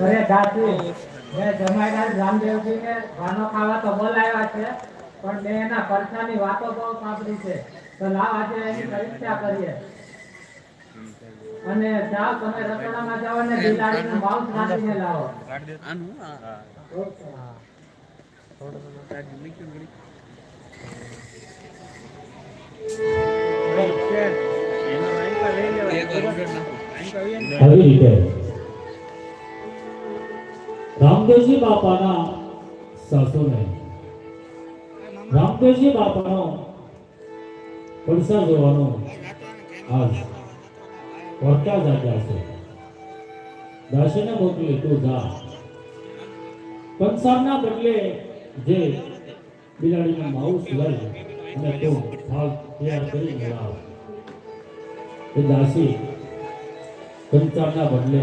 અરે દાદી મેં જમાઈદાર રામદેવજીને ખાનો ખાવા તો બોલાવ્યા છે પણ મેં એના પરસાની વાતો બહુ સાંભળી છે. તો લાવ આજે એની પરીક્ષા કરીએ. અને જાઓ તમે રસોડામાં જાઓ ને બિલાડીનું માઉસ નાખીને લાવો. આનું હા ઓકે. આવી રીતે. રામદેવજી બાપાના સાસુને રામદેવજી બાપાનો પડસા જોવાનો આજ વર્તા જાગ્યા છે. દાસીને મોકલી તું જા. પંસારના બદલે જે બિલાડીનું માઉસ લઈ અને તું થાળ તૈયાર કરી લાવ એ દાસી કંચારના બદલે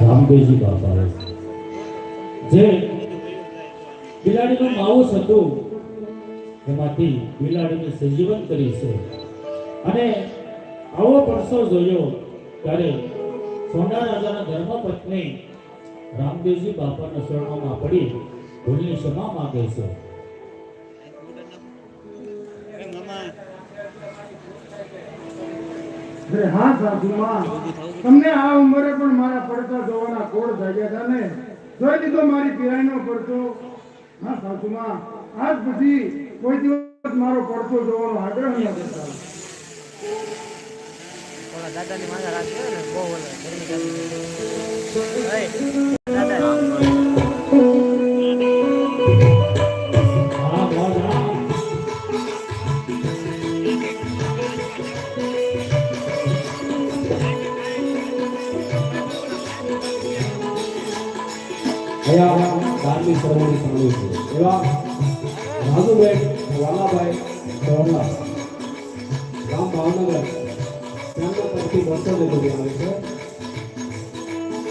રામદેવજી બાપા જે બિલાડીનું માઉસ હતું, એમાંથી બિલાડીને સજીવન કરી છે. અને આવો પરસો જોયો ત્યારે સોના રાજાના ધર્મપત્ની રામદેવજી બાપાના શરણોમાં પડી, ભૂલની ક્ષમા માંગે છે. અરે હા સાસુમાં તમને આ ઉંમરે પણ મારા પડતા જોવાના કોડ જાગ્યા હતા ને? જોઈ લીધો મારી પિરાઈનો પડતો. હા સાસુમાં આજ પછી કોઈ દિવસ મારો પડતો જોવાનો આગ્રહ ન કરતા. દાદાની માથા રાખી બહુ અહીંયા ધાર્મિક સર્વની સામેલ છે. એવા રાજુભાઈ વાલાભાઈ ચોરલા ગામ ભાવનગર, તેમના તરફથી વર્ષો લીધું આવે છે.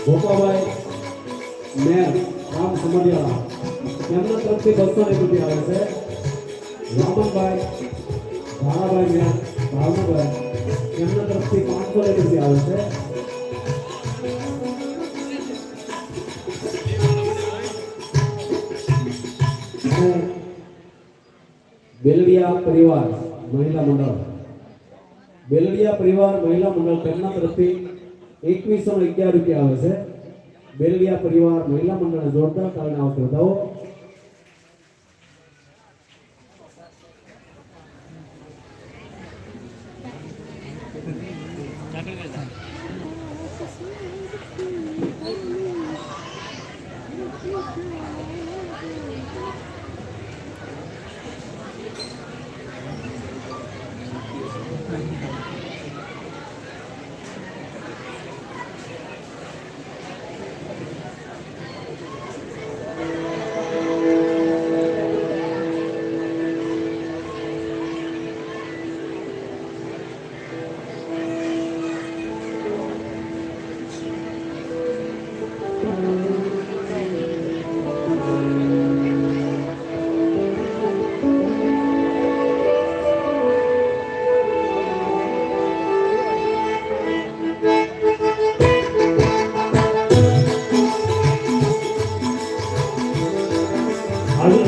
ગોપાભાઈ મેર, રામ સમરિયાળા તેમના તરફથી બસો ને આવે છે. રામનભાઈ ભાણાભાઈ મેર ભાવનગર તેમના તરફથી પાંચસો રૂપિયા આવે છે. અને બેલડિયા પરિવાર મહિલા મંડળ. બેલડિયા પરિવાર મહિલા મંડળ તેમના તરફથી એકવીસો અગિયાર રૂપિયા આવે છે. બેલડિયા પરિવાર મહિલા મંડળને જોરદાર કારણે આવશે બતાવો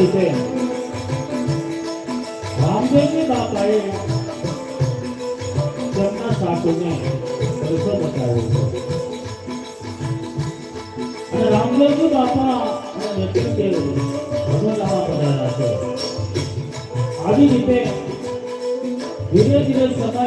રીતે રામદેવજી બાપાએ તેમના સાસુને રસો બતાવ્યો અને રામદેવજી બાપા અને વ્યક્તિદેવ ભગવાન પધાર્યા છે. આવી રીતે ધીરે ધીરે સમય